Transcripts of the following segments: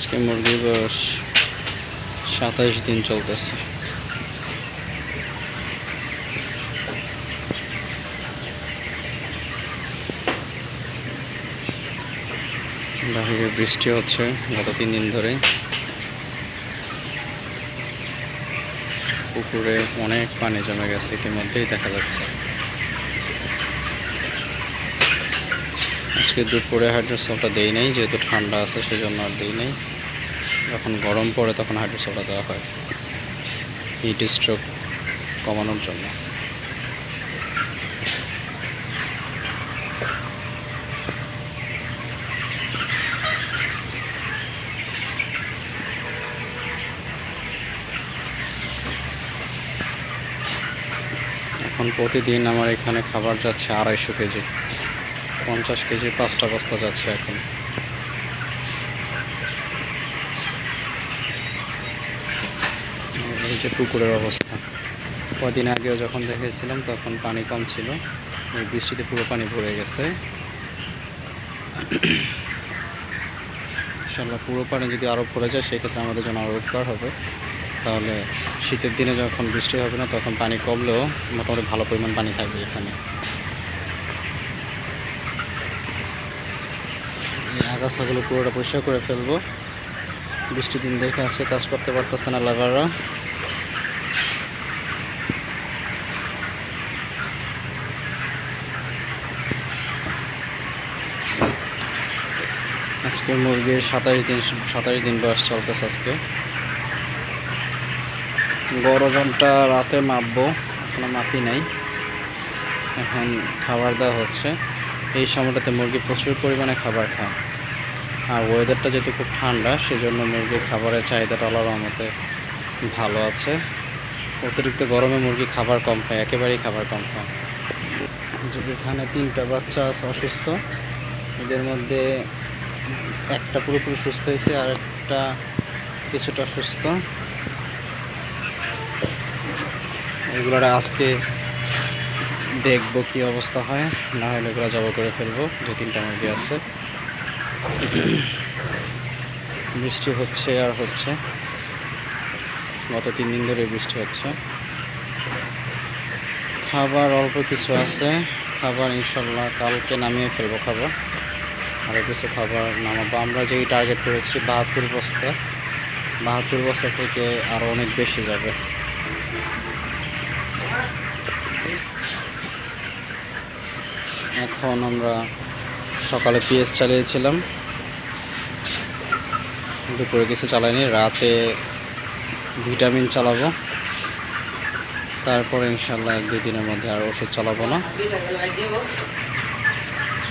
আজকে মুরগির বয়স সাতাইশ দিন চলতেছে। বাহিরে বৃষ্টি হচ্ছে, গত তিন দিন ধরে পুকুরে অনেক পানি জমে গেছে, ইতিমধ্যেই দেখা যাচ্ছে। আজকে দুপুরে হাইড্রোসলটা দেই নাই, যেহেতু ঠান্ডা আছে সেজন্য আর দেই নাই। যখন গরম পড়ে তখন হাইড্রোসলটা দেওয়া হয়। হিট স্ট্রোক কমানোর জন্য। এখন প্রতিদিন আমার এখানে খাবার যাচ্ছে আড়াইশো কেজি। পঞ্চাশ কেজি পাঁচটা বস্তা যাচ্ছে এখন। এই যে পুকুরের অবস্থা। কদিন আগেও যখন দেখেছিলাম তখন পানি কম ছিল। এই বৃষ্টিতে পুরো পানি ভরে গেছে। ইনশাল্লাহ পুরো পানি যদি আরও পড়ে যায়, সেক্ষেত্রে আমাদের জন্য আরও উপকার হবে। তাহলে শীতের দিনে যখন বৃষ্টি হবে না, তখন পানি কমলেও মোটামুটি ভালো পরিমাণ পানি থাকবে এখানে। আগাছাগুলো পুরোটা পরিষ্কার করে ফেলব। বৃষ্টির দিন দেখে আজকে কাজ করতে পারতেছে না লাগাররা আজকে মুরগির সাতাশ দিন সাতাশ দিন বয়স চলতেছে আজকে। ওজনটা রাতে মাপবো, এখনও মাপি নাই। এখন খাবার দেওয়া হচ্ছে। এই সময়টাতে মুরগি প্রচুর পরিমাণে খাবার খায়। আর ওয়েদারটা যেহেতু খুব ঠান্ডা, সেজন্য মুরগির খাবারের চাহিদাটা আলাদা মতে ভালো আছে। অতিরিক্ত গরমে মুরগি খাবার কম খায়, একেবারেই খাবার কম খায়। যে এখানে তিনটা বাচ্চা আছে অসুস্থ, এদের মধ্যে একটা পুরোপুরি সুস্থ হয়েছে, আর একটা কিছুটা সুস্থ। এগুলোর আজকে দেখব কি অবস্থা হয়, না হলে এগুলো জব করে ফেলব, যে তিনটা মুরগি আছে। বৃষ্টি হচ্ছে আর হচ্ছে। গত তিন দিন ধরে বৃষ্টি হচ্ছে। খাবার অল্প কিছু আছে। খাবার ইনশাল্লাহ কালকে নামিয়ে ফেলব খাবার আরও কিছু খাবার নামাবো। আমরা যেই টার্গেট করেছি বাহাত্তর বস্তা। বাহাত্তর বস্তা থেকে আরও অনেক বেশি যাবে। এখন আমরা সকালে পিএস চালিয়েছিলাম। দুপুরে কিছু চালাইনি, রাতে ভিটামিন চালাবো। তারপরে ইনশাল্লাহ এক দুই দিনের মধ্যে আর ওষুধ চালাবো না।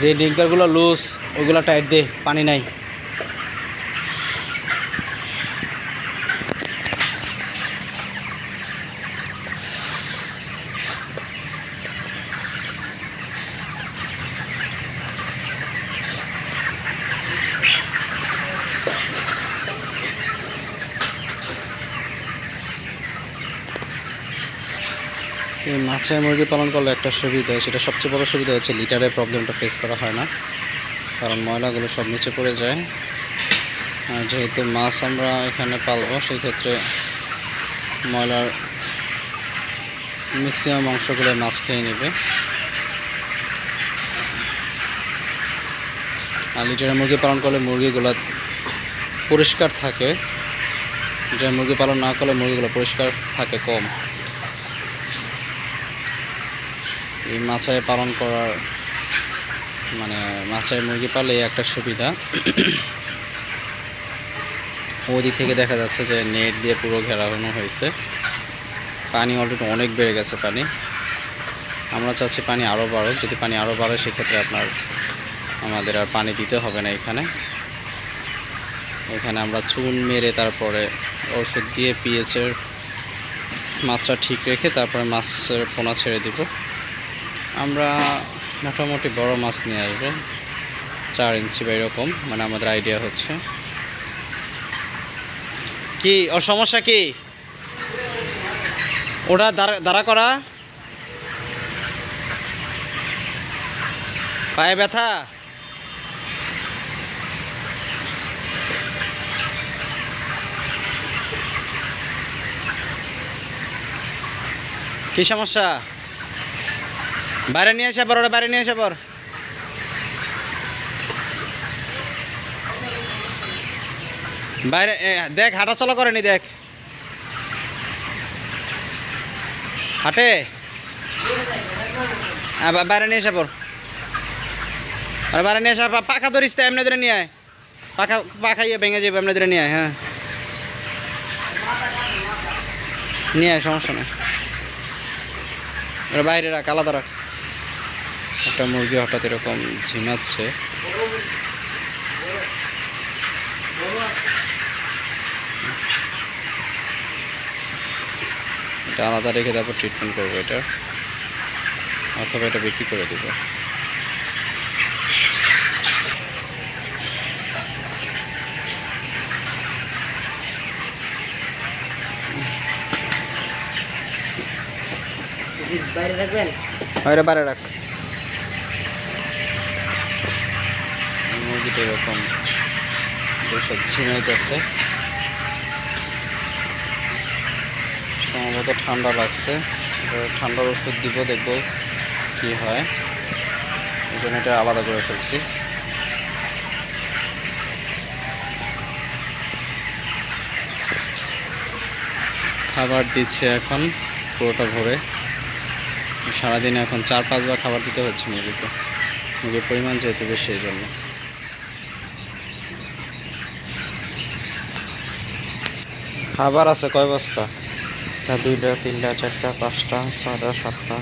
যে ডিঙ্কারগুলো লুজ ওগুলো টাইট দে, পানি নাই। এই মাছের মুরগি পালন করলে একটা সুবিধা, সেটা সবচেয়ে বড় সুবিধা হচ্ছে লিটারের প্রবলেমটা ফেস করা হয় না। কারণ ময়লাগুলো সব নিচে পড়ে যায়। আর যেহেতু মাছ আমরা এখানে পালবো সেই ক্ষেত্রে ময়লার ম্যাক্সিমাম অংশগুলো মাছ খেয়ে নেবে। আর লিটারের মুরগি পালন করলে মুরগিগুলো পরিষ্কার থাকে। লিটারের মুরগি পালন না করলে মুরগিগুলো পরিষ্কার থাকে কম। এই মাছায় পালন করার মানে মাছায় মুরগি পালে একটা সুবিধা। ওদিক থেকে দেখা যাচ্ছে যে নেট দিয়ে পুরো ঘেরানো হয়েছে। পানি অলরেডি অনেক বেড়ে গেছে পানি। আমরা চাচ্ছি পানি আরও বাড়ুক। যদি পানি আরও বাড়ে, সেক্ষেত্রে আপনার, আমাদের আর পানি দিতে হবে না এখানে। এখানে আমরা চুন মেরে তারপরে ওষুধ দিয়ে পিএচের মাত্রা ঠিক রেখে তারপরে মাছের পোনা ছেড়ে দিব। আমরা মোটামুটি বড় মাছ নিয়ে আসব। চার ইঞ্চি বা এরকম মানে আমাদের আইডিয়া হচ্ছে। কি, ওর সমস্যা কি? ওটা দাঁড়া করা। পায়ে ব্যথা। কি সমস্যা? বাইরে নিয়ে এসে পর ওরা বাইরে নিয়ে এসে পর বাইরে দেখ, হাঁটা চলা করেনি, দেখ। হাঁটে। বাইরে নিয়ে এসে পর আর বাইরে নিয়ে এসে পাখা ধরিস তো, এমনি ধরে নিয়ে আয়। পাখা পাখা ইয়ে ভেঙে যাবে এমনি ধরে নিয়ে আয় হ্যাঁ। নিয়ে আয়, সমস্যা নেই। বাইরে রাখ, আলাদা রাখ। একটা মুরগি হঠাৎ এরকম ঝিমাচ্ছে। এটা আলাদা রেখে তারপর ট্রিটমেন্ট করব এটা। অথবা এটা বিক্রি করে দেবো। বাইরে রাখবেন? ওইটা বাইরে রাখ। মুরগিটা এরকম সব ঝিমাইতেছে সম্ভবত ঠান্ডা লাগছে। ঠান্ডার ওষুধ দিব, দেখব কি হয়। এই জন্য এটা আলাদা করে ফেলছি। খাবার দিচ্ছে এখন পুরোটা ভরে। সারাদিনে এখন চার পাঁচবার খাবার দিতে হচ্ছে মুরগিকে। মুরগির পরিমাণ যেহেতু বেশি, এই জন্য। খাবার আছে, কয় বস্তা? দুইটা, তিনটা, চারটা, পাঁচটা, ছয়টা, সাতটা।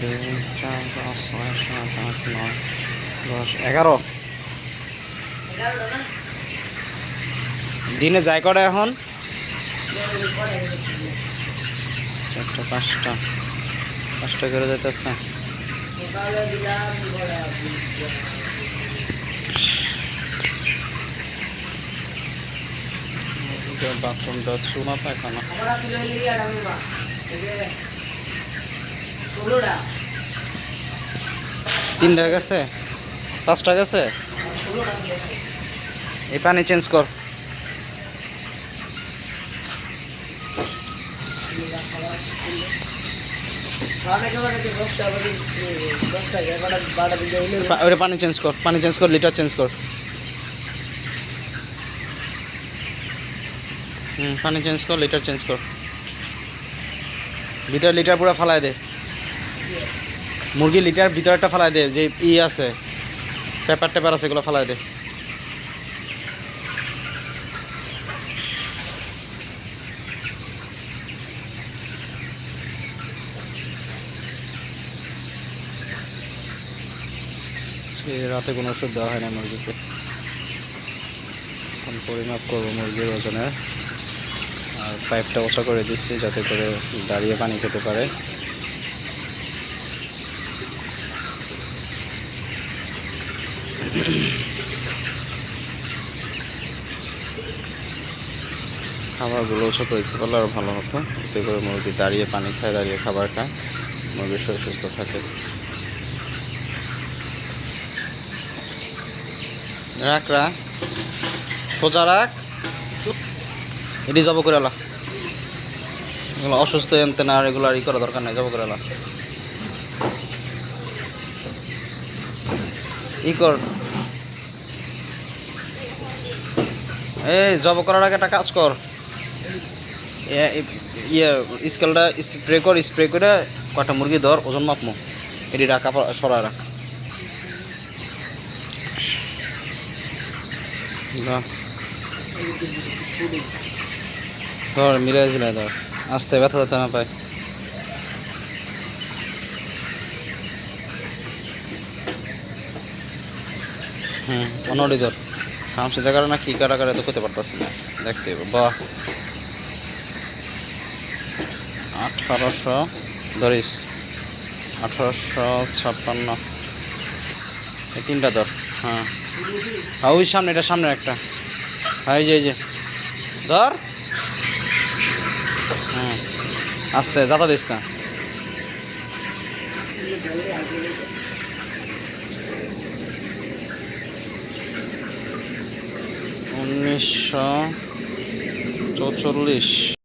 দুই, চার, পাঁচ, ছয়, সাত, আট, নয়, দশ, এগারো। দিনে যায় করে এখন? একটা পাঁচটা। পাঁচটা করে যেতেছে সকালে দিলাম বাথরুমটা চুনা পায়খানা তিনটা গেছে? পাঁচটা গেছে? এই পানি চেঞ্জ কর। পানি চেঞ্জ কর। পানি চেঞ্জ কর লিটার চেঞ্জ কর। হুম, পানি চেঞ্জ কর লিটার চেঞ্জ কর। ভিতরে লিটার পুরো ফালাই দে। মুরগি লিটার ভিতরটা ফালাই দে, যে ই আছে পেপার টেপার আছে, এগুলো ফালাই দে। রাতে কোনো ওষুধ দেওয়া হয় না মুরগিকে। পরিমাপ করব মুরগির ওজনের। পাইপটা ওচা করে দিচ্ছি যাতে করে দাঁড়িয়ে পানি খেতে পারে। খাবারগুলো ওচা করে দিতে পারলে আরও ভালো হতো। এতে করে মুরগি দাঁড়িয়ে পানি খায়, দাঁড়িয়ে খাবার খায়। মুরগির শরীর সুস্থ থাকে। রাখ রাখ। সোজা রাখ। এটি জব করে এলা এগুলো অসুস্থ এনতে না এগুলো আর ই করা দরকার নাই জব করে ই কর। এই জব করার আগে একটা কাজ কর। ইয়ে স্কেলটা স্প্রে কর, স্প্রে করে কটা মুরগি ধর, ওজন মাপমো এটি রাখা সরা রাখ। ধর। মিলাই জিলাই ধর। আস্তে ব্যথা যাতে না পায়। হুম ধর খামসি দেখার না কি কাটা তো করতে পারতাছি না, দেখতে বাহ। আঠারোশো, ধরিস, আঠারোশো ছাপ্পান্ন। এই তিনটা ধর হ্যাঁ। হ্যাঁ ওই সামনে, এটা সামনে একটা। হ্যাঁ এই যে এই যে। ধর। হুম আস্তে যাতা দিস না। উনিশশো চৌচল্লিশ।